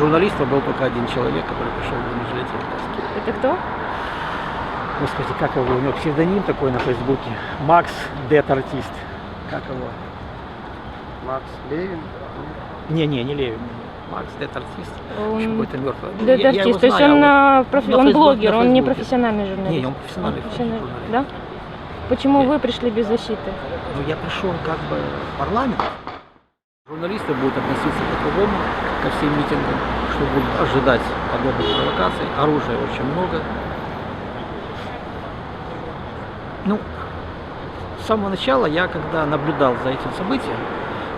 журналистов был только один человек, который пришел в бронежилете в. Это кто? Господи, как его? У него псевдоним такой на Фейсбуке. Макс Дет Артист. Как его? Макс Левин. Не-не, не Левин. Макс Дет Артист. Он- Какой-то мертвый. Его артист. То есть знаю, он, а а, профи- на он блогер, на он не профессиональный вот- журналист. Не, он профессиональный. Профессиональный, журналист. Да? Почему Нет. вы пришли без защиты? Ну, я пришел как бы в парламент. Журналисты будут относиться по-другому ко всем митингам, что будут ожидать подобных провокаций. Оружия очень много. Ну, с самого начала я, когда наблюдал за этим событием,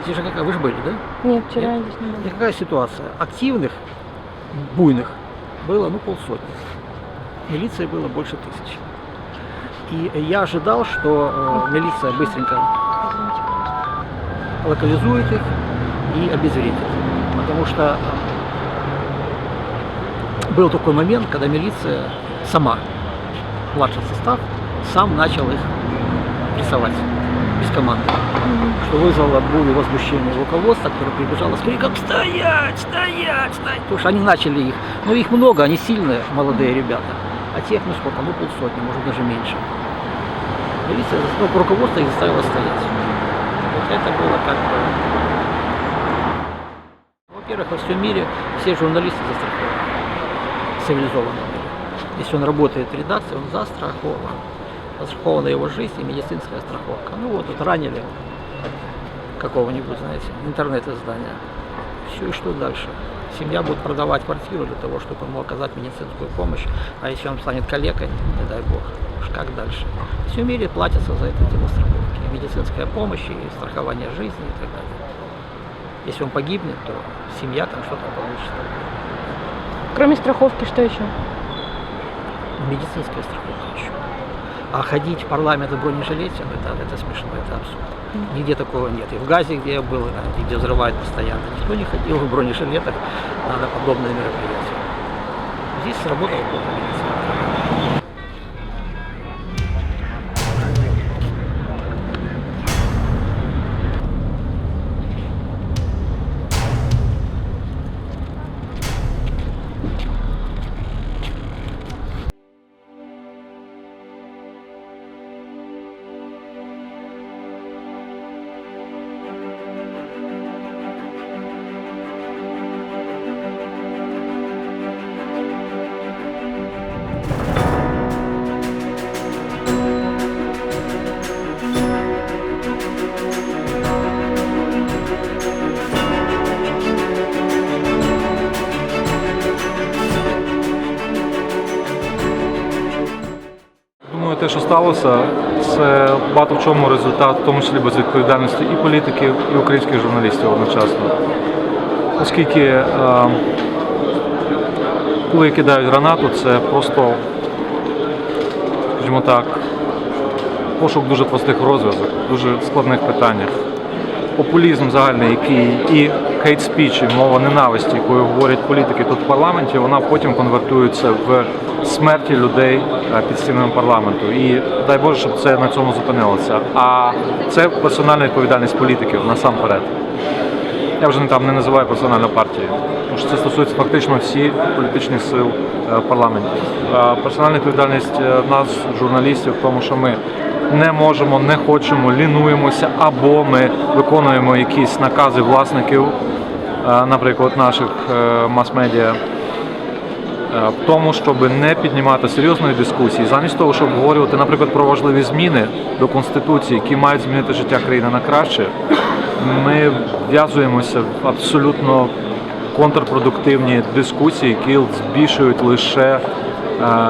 здесь же какая, вы же были, да? Нет, вчера Нет? здесь не И было. какая ситуация? Активных, буйных было, ну, полсотни. Милиции было больше тысячи. И я ожидал, что э, милиция быстренько локализует их и обезвредит. Потому что э, был такой момент, когда милиция сама, младший состав, сам начал их прессовать без команды. Что вызвало бурю возмущения руководства, которое прибежало с криком «Стоять! Стоять! Стоять!» Потому что они начали их, ну их много, они сильные, молодые ребята. А тех, ну сколько, ну полсотни, может даже меньше. Милиция, ну, руководство их заставило стоять. Вот это было как бы... Во-первых, во всем мире все журналисты застрахованы. В цивилизованном мире. Если он работает в редакции, он застрахован. Застрахована его жизнь и медицинская страховка. Ну вот, тут ранили какого-нибудь, знаете, интернет-издания. Все, и что дальше? Семья будет продавать квартиру для того, чтобы ему оказать медицинскую помощь. А если он станет калекой, не дай бог, уж как дальше? В всем мире платятся за это дело страховки. Медицинская помощь, и страхование жизни и так далее. Если он погибнет, то семья там что-то получит. Кроме страховки, что еще? Медицинская страховка еще. А ходить в парламент в бронежилете, это, это смешно, это абсурд. Нигде такого нет. И в Газе, где я был, и где взрывают постоянно, никто не ходил в бронежилетах на подобные мероприятия. Здесь сработала плохо медицина. Сталося, це багато в чому результат, в тому числі безвідповідальності і політиків, і українських журналістів одночасно. Оскільки, е, коли кидають гранату, це просто, скажімо так, пошук дуже простих розв'язок, дуже складних питаннях. Популізм загальний, який і хейт спіч, і мова ненависті, якою говорять політики тут в парламенті, вона потім конвертується в смерті людей е, під стінами парламенту. І дай Боже, щоб це на цьому зупинилося. А це персональна відповідальність політиків насамперед. Я вже не там не називаю персональну партію, тому що це стосується фактично всіх політичних сил е, в парламенті. Е, Персональна відповідальність е, нас, журналістів, в тому, що ми не можемо, не хочемо, лінуємося, або ми виконуємо якісь накази власників, наприклад, наших мас-медіа, в тому, щоб не піднімати серйозної дискусії, замість того, щоб обговорювати, наприклад, про важливі зміни до конституції, які мають змінити життя країни на краще, ми в'язуємося в абсолютно контрпродуктивні дискусії, які збільшують лише е,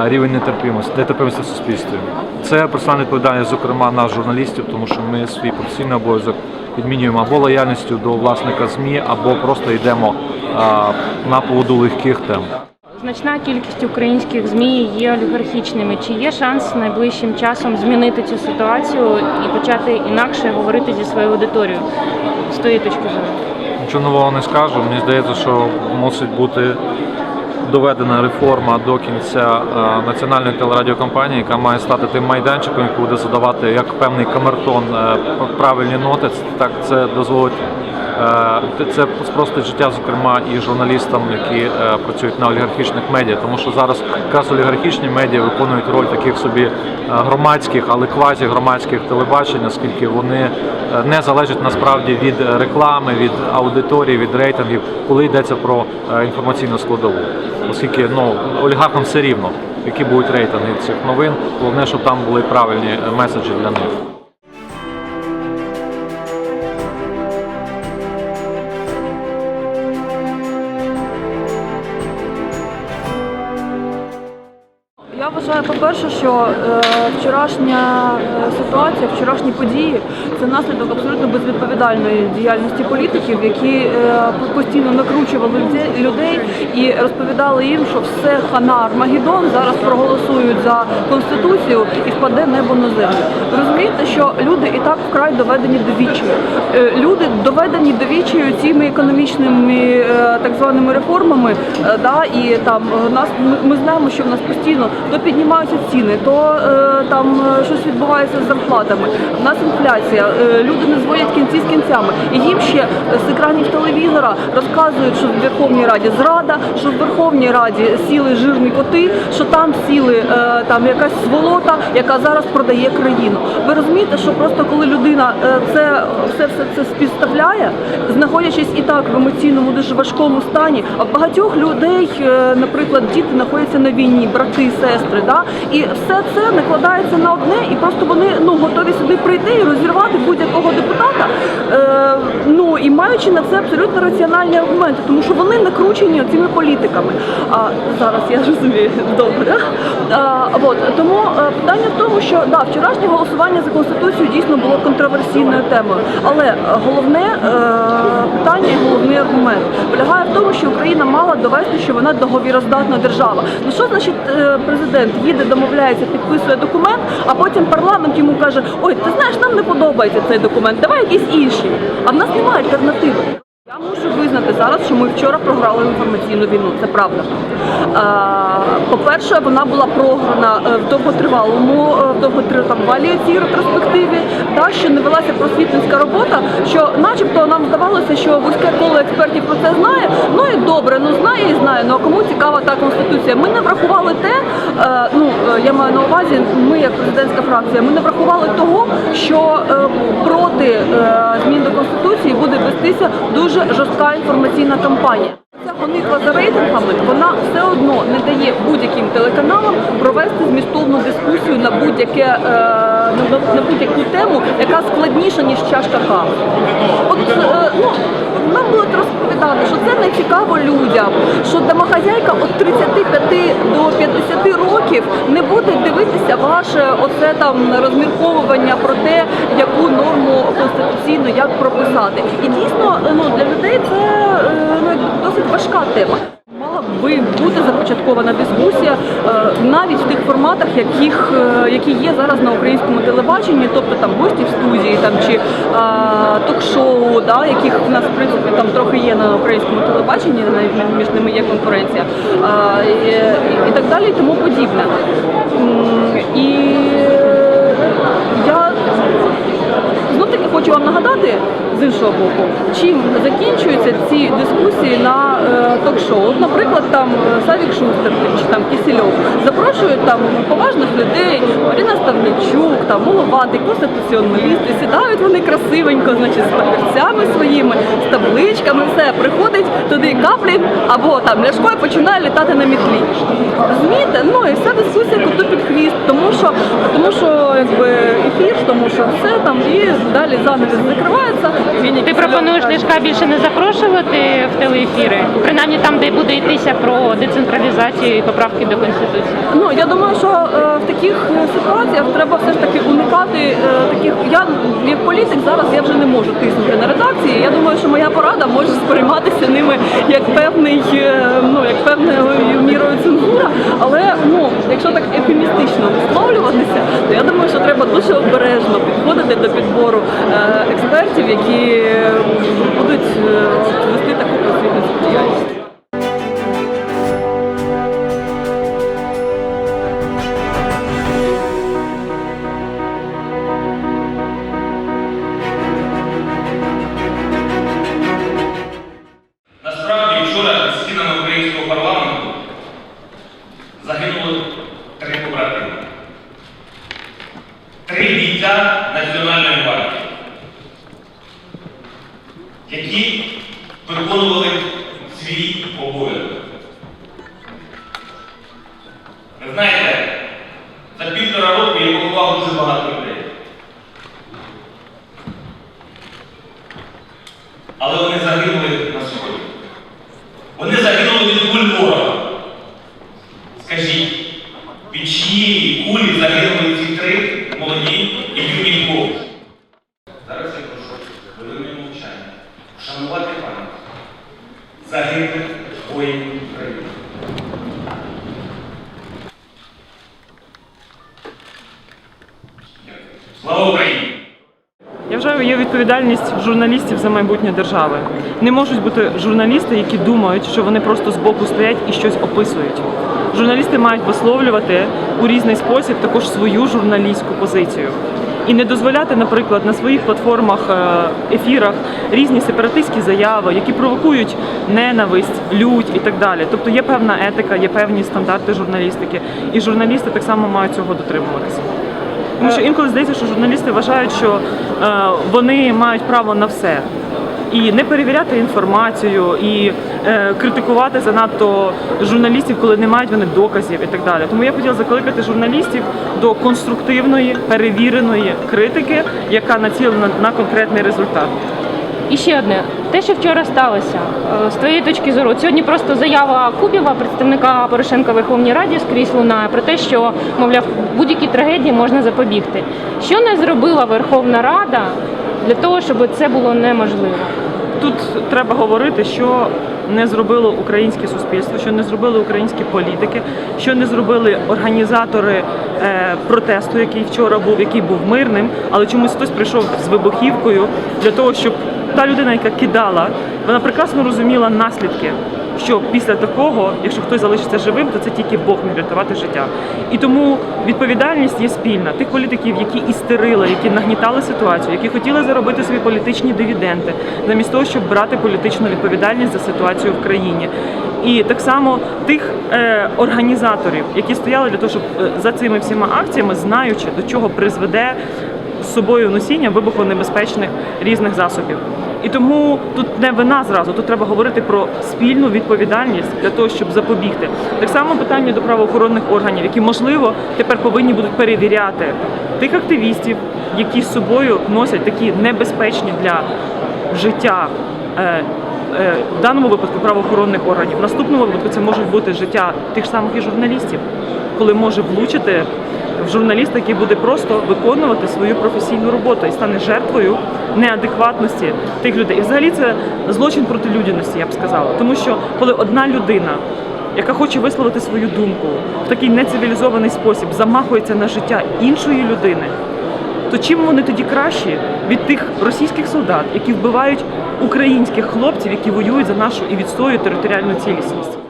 рівень нетерпимості, нетерпимості в суспільстві. Це персональна відповідальність, зокрема, нас, журналістів, тому що ми свій професійний обов'язок відмінюємо або лояльністю до власника ЗМІ, або просто йдемо е, на поводу легких тем. Значна кількість українських ЗМІ є олігархічними. Чи є шанс найближчим часом змінити цю ситуацію і почати інакше говорити зі своєю аудиторією з твоєї точки зору? Нічого нового не скажу. Мені здається, що мусить бути доведена реформа до кінця е, національної телерадіокомпанії, яка має стати тим майданчиком, який буде задавати як певний камертон е, правильні ноти. Так це дозволить Це спростить життя, зокрема, і журналістам, які е, працюють на олігархічних медіа, тому що зараз якраз олігархічні медіа виконують роль таких собі е, громадських, але квазі-громадських телебачень, оскільки вони е, не залежать насправді від реклами, від аудиторії, від рейтингів, коли йдеться про е, інформаційну складову. Оскільки ну олігархам все рівно, які будуть рейтинги цих новин, головне, щоб там були правильні е, меседжі для них. Що е, вчорашня е, ситуація, вчорашні події це наслідок абсолютно безвідповідальної діяльності політиків, які е, постійно накручували людей- і розповідали їм, що все хана Армагеддон, зараз проголосують за конституцію і впаде небо на землю. Розумієте, що люди і так вкрай доведені до. Е, Люди доведені до відчаю цими економічними так званими реформами. Да, і там нас ми знаємо, що в нас постійно то піднімаються ціни, то е, там е, щось відбувається з зарплатами. В нас інфляція, е, люди не зводять кінці з кінцями. І їм ще з екранів телевізора розказують, що в Верховній Раді зрада, що в Верховній Раді сіли жирні коти, що там сіли там якась сволота, яка зараз продає країну. Ви розумієте, що просто коли людина це все, все це співставляє, знаходячись і так в емоційному дуже важкому стані, а багатьох людей, наприклад, діти знаходяться на війні, брати, сестри, да? і все це накладається на одне, і просто вони ну готові сюди прийти і розірвати будь-якого депутата. Е, ну і маючи на це абсолютно раціональні аргументи, тому що вони накручені цими політиками. А зараз я розумію добре. А, от тому е, питання в тому, що да, вчорашнє голосування за конституцію дійсно було контроверсійною темою, але головне е, питання, і головний аргумент полягає в тому, що Україна мала довести, що вона договіроздатна держава. Ну що значить е, президент їде, домовляється, підписує документ, а потім парламент йому каже: Ой, ти знаєш, нам не подобається цей документ, давай якийсь інший. А в нас немає альтернативи. Я мушу визнати зараз, що ми вчора програли інформаційну війну. Це правда. Е, По-перше, вона була програна е, в довготривалому, е, в довготривалій цій ретроспективі, та що не велася просвітницька робота. Що, начебто, нам здавалося, що вузьке коло експертів про це знає. Ну і добре, ну знає і знає. Ну а кому цікава та конституція? Ми не врахували те. Ну я маю на увазі, ми як президентська фракція, ми не врахували того, що проти змін до конституції вестися дуже жорстка інформаційна кампанія. Ця гонитва за рейтингами вона все одно не дає будь-яким телеканалам провести змістовну дискусію на будь-яке е, на, будь-яку тему, яка складніша ніж чашка кави. От е, ну нам будуть розповідати, що це не цікаво людям, що домохазяйка від 35 до 50 років не буде дивитися ваше оце там розмірковування про те, яку норму конституційну як прописати. І дійсно ну для людей це е, ну, досить важка тема. Би бути започаткована дискусія е, навіть в тих форматах, яких, е, які є зараз на українському телебаченні, тобто там гості в студії там, чи е, ток-шоу, да, яких в нас в принципі там трохи є на українському телебаченні, навіть між ними є конкуренція, е, і, і так далі, і тому подібне. І я Знов таки хочу вам нагадати з іншого боку, чим закінчуються ці дискусії на е, ток-шоу. Наприклад, там е, Савік Шустер чи там Кисельов запрошують там поважних людей, Маріна Ставничук, там Головатий, конституціоналісти, сідають вони красивенько, значить, з папірцями своїми, з табличками, все, приходить туди каплі, або там Ляшко і починає літати на мітлі. Розумієте? Ну і вся дискусія коту під хвіст, тому що, тому що якби ефір, тому що все там і далі занавіс закривається. Ти пропонуєш Лишка більше не запрошувати в телеефіри, принаймні там, де буде йтися про децентралізацію і поправки до конституції. Ну я думаю, що е, в таких е, ситуаціях треба все ж таки уникати е, таких. Я як політик зараз я вже не можу тиснути на редакції. Я думаю, що моя порада може сприйматися ними як певний, війська Національної гвардії, які виконували свій обов'язок. Ви знаєте, за півтора року я поховав дуже багато людей. Але вони загинули на сході. Вони загинули від куль ворога. Скажіть, від чиєї кулі загинули ці три молоді і юні хлопці? Зараз я прошу хвилиною мовчання вшанувати пам'ять загиблих воїнів України. Слава Україні! Я вважаю, є відповідальність журналістів за майбутнє держави. Не можуть бути журналісти, які думають, що вони просто збоку стоять і щось описують. Журналісти мають висловлювати у різний спосіб також свою журналістську позицію. І не дозволяти, наприклад, на своїх платформах, е, ефірах різні сепаратистські заяви, які провокують ненависть, лють і так далі. Тобто є певна етика, є певні стандарти журналістики, і журналісти так само мають цього дотримуватися. Тому що інколи здається, що журналісти вважають, що е, вони мають право на все. І не перевіряти інформацію, і е, критикувати занадто журналістів, коли не мають вони доказів і так далі. Тому я хотіла закликати журналістів до конструктивної, перевіреної критики, яка націлена на конкретний результат. І ще одне, те, що вчора сталося, е, з твоєї точки зору, сьогодні просто заява Кубєва, представника Порошенка Верховній Раді, скрізь лунає про те, що мовляв будь-якій трагедії можна запобігти. Що не зробила Верховна Рада для того, щоб це було неможливо? Тут треба говорити, що не зробило українське суспільство, що не зробили українські політики, що не зробили організатори е, протесту, який вчора був, який був мирним, але чомусь хтось прийшов з вибухівкою для того, щоб та людина, яка кидала, вона прекрасно розуміла наслідки. Що після такого, якщо хтось залишиться живим, то це тільки Бог міг рятувати життя. І тому відповідальність є спільна тих політиків, які істерили, які нагнітали ситуацію, які хотіли заробити свої політичні дивіденди, замість того, щоб брати політичну відповідальність за ситуацію в країні. І так само тих е, організаторів, які стояли для того, щоб е, за цими всіма акціями, знаючи до чого призведе з собою носіння вибухонебезпечних різних засобів. І тому тут не вина зразу, тут треба говорити про спільну відповідальність для того, щоб запобігти. Так само питання до правоохоронних органів, які можливо тепер повинні будуть перевіряти тих активістів, які з собою носять такі небезпечні для життя. Е, В даному випадку правоохоронних органів, в наступному випадку це може бути життя тих самих і журналістів, коли може влучити в журналіста, який буде просто виконувати свою професійну роботу і стане жертвою неадекватності тих людей. І взагалі це злочин проти людяності, я б сказала. Тому що коли одна людина, яка хоче висловити свою думку в такий нецивілізований спосіб, замахується на життя іншої людини, то чим вони тоді кращі від тих російських солдат, які вбивають українських хлопців, які воюють за нашу і відстоюють територіальну цілісність?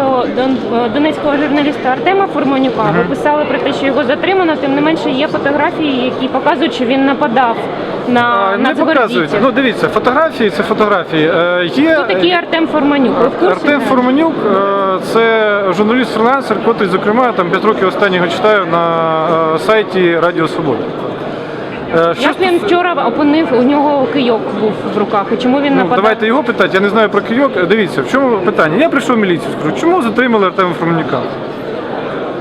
Дон- донецького журналіста Артема Фурманюка. Ви писали про те, що його затримано, тим не менше є фотографії, які показують, що він нападав на А, Не показується. Ну дивіться, фотографії це фотографії. Е, Є Хто такий Артем Фурманюк? Ви в курсі? Артем Фурманюк, е, це журналіст-фрилансер, котрий, зокрема, там 5 років останнього читаю на е, сайті Радіо Свобода. Е, Як він вчора опинив, у нього кийок був в руках, і чому він Ну, нападав? давайте його питати, я не знаю про кийок. Е, Дивіться, в чому питання? Я прийшов в міліцію, скажу, чому затримали Артема Фурманюка?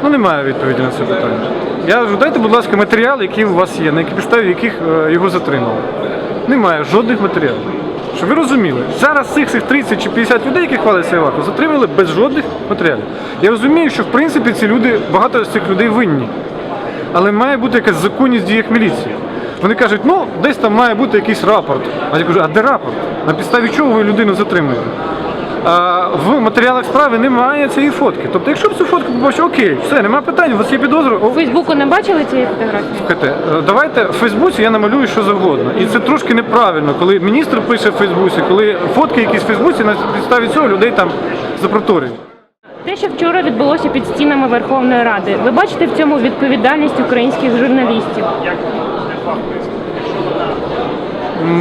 Ну немає відповіді на це питання. Я кажу, дайте, будь ласка, матеріали, які у вас є, на які підставі яких е, його затримали. Немає жодних матеріалів. Щоб ви розуміли, зараз цих, цих 30 чи 50 людей, які хвалять Іваку, затримали без жодних матеріалів. Я розумію, що в принципі ці люди, багато з цих людей винні. Але має бути якась законність в діях міліції. Вони кажуть, ну десь там має бути якийсь рапорт. А я кажу, а де рапорт? На підставі чого ви людину затримуєте? А в матеріалах справи немає цієї фотки. Тобто, якщо б цю фотку побачив, окей, все, немає питань, у вас є підозра. У Фейсбуку не бачили цієї фотографії? Слухайте, е, давайте в Фейсбуці я намалюю що завгодно. І це трошки неправильно, коли міністр пише в Фейсбуці, коли фотки якісь в Фейсбуці на підставі цього людей там запроторюють. Те, що вчора відбулося під стінами Верховної Ради, ви бачите в цьому відповідальність українських журналістів?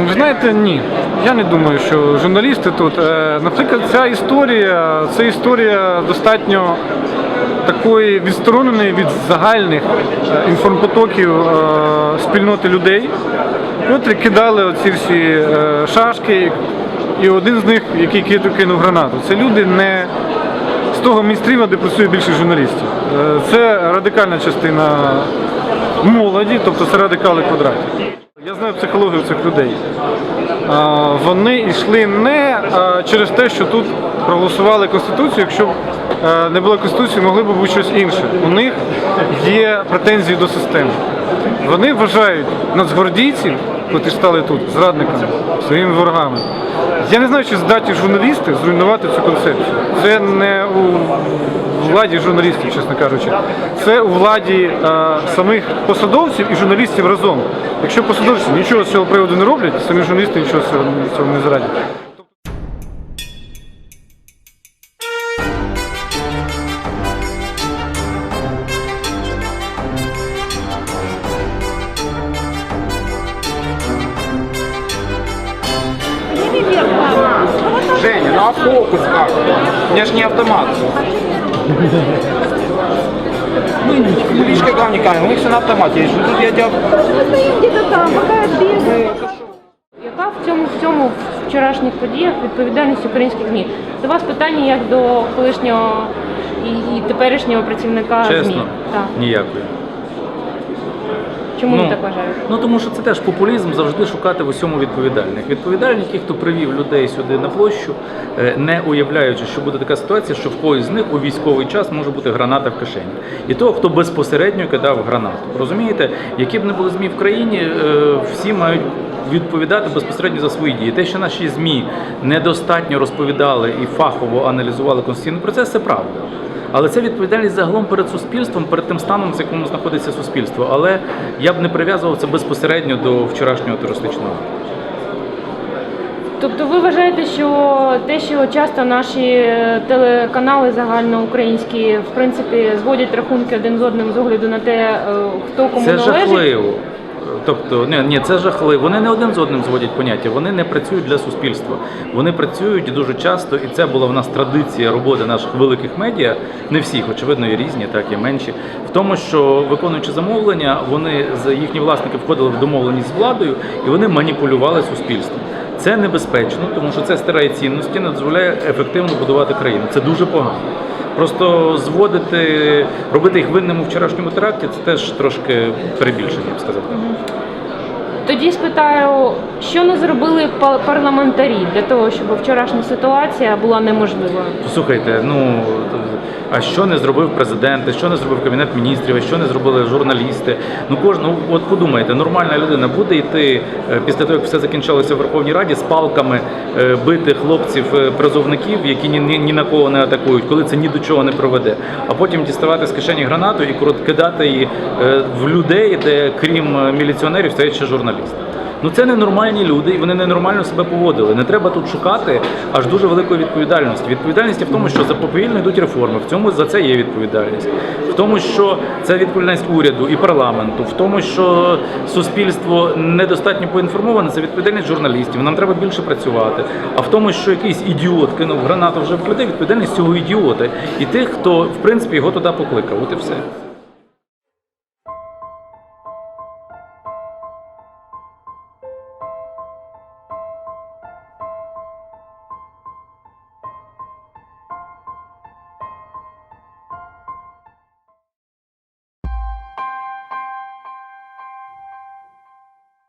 Ви знаєте, ні. Я не думаю, що журналісти тут. е, Наприклад, ця історія, це історія достатньо такої відстороненої від загальних е, інформпотоків е, спільноти людей, котрі кидали оці всі шашки, і один з них, який кинув гранату. Це люди не з того мейнстріма, де працює більше журналістів. Це радикальна частина молоді, тобто це радикали квадратів. Я знаю психологію цих людей. Вони йшли не через те, що тут проголосували Конституцію. Якщо б не було Конституції, могли б бути щось інше. У них є претензії до системи. Вони вважають нацгвардійців, котрі стали тут, зрадниками, своїми ворогами. Я не знаю, чи здатні журналісти зруйнувати цю концепцію. Це не у владі журналістів, чесно кажучи. Це у владі е, самих посадовців і журналістів разом. Якщо посадовці нічого з цього приводу не роблять, самі журналісти нічого з цього не зрадять. Женя, ну а фокус как? У меня же не автомат. Ну, как главный у них все на автоматі. Ну, Тут я тебя... Яка в цьому всьому в вчорашніх подіях відповідальність українських ЗМІ? До вас питання як до колишнього і, і теперішнього працівника ЗМІ. Чесно, Так. ніякої. Чому ви Ну, так вважаєте? Ну тому що це теж популізм завжди шукати в усьому відповідальних. Відповідальні ті, хто привів людей сюди на площу, е, не уявляючи, що буде така ситуація, що в когось з них у військовий час може бути граната в кишені. І того, хто безпосередньо кидав гранату. Розумієте, які б не були змі в країні, е, всі мають. Відповідати безпосередньо за свої дії. Те, що наші змі недостатньо розповідали і фахово аналізували конституційний процес, це правда. Але це відповідальність загалом перед суспільством, перед тим станом, в якому знаходиться суспільство. Але я б не прив'язував це безпосередньо до вчорашнього терористичного. Тобто ви вважаєте, що те, що часто наші е, телеканали загальноукраїнські в принципі зводять рахунки один з одним з огляду на те, е, хто кому Це належить? жахливо. Тобто, ні, ні, це жахливо. Вони не один з одним зводять поняття, вони не працюють для суспільства. Вони працюють дуже часто, і це була в нас традиція роботи наших великих медіа, не всіх, очевидно, і різні, так і менші. В тому, що виконуючи замовлення, вони за їхні власники входили в домовленість з владою і вони маніпулювали суспільством. Це небезпечно, тому що це стирає цінності, не дозволяє ефективно будувати країну. Це дуже погано. Просто зводити, робити їх винними у вчорашньому теракті це теж трошки перебільшення, я б сказав. Тоді спитаю, що не зробили па- парламентарі для того, щоб вчорашня ситуація була неможливою? Слухайте, ну а що не зробив президент, що не зробив кабінет міністрів, що не зробили журналісти? Ну кожен, ну, от подумайте, нормальна людина буде йти е, після того, як все закінчилося в Верховній Раді з палками е, бити хлопців е, які ні, ні, ні на кого не атакують, коли це ні до чого не приведе. А потім діставати з кишені гранату і кидати її в людей, де крім міліціонерів стоять ще журналісти. Ну це ненормальні люди, і вони ненормально себе поводили. Не треба тут шукати аж дуже великої відповідальності. Відповідальність є в тому, що за повільно йдуть реформи. В цьому за це є відповідальність. В тому, що це відповідальність уряду і парламенту, в тому, що суспільство недостатньо поінформоване, це відповідальність журналістів. Нам треба більше працювати. А в тому, що якийсь ідіот кинув гранату вже в людей, відповідальність цього ідіота і тих, хто в принципі його туди покликав. От і все.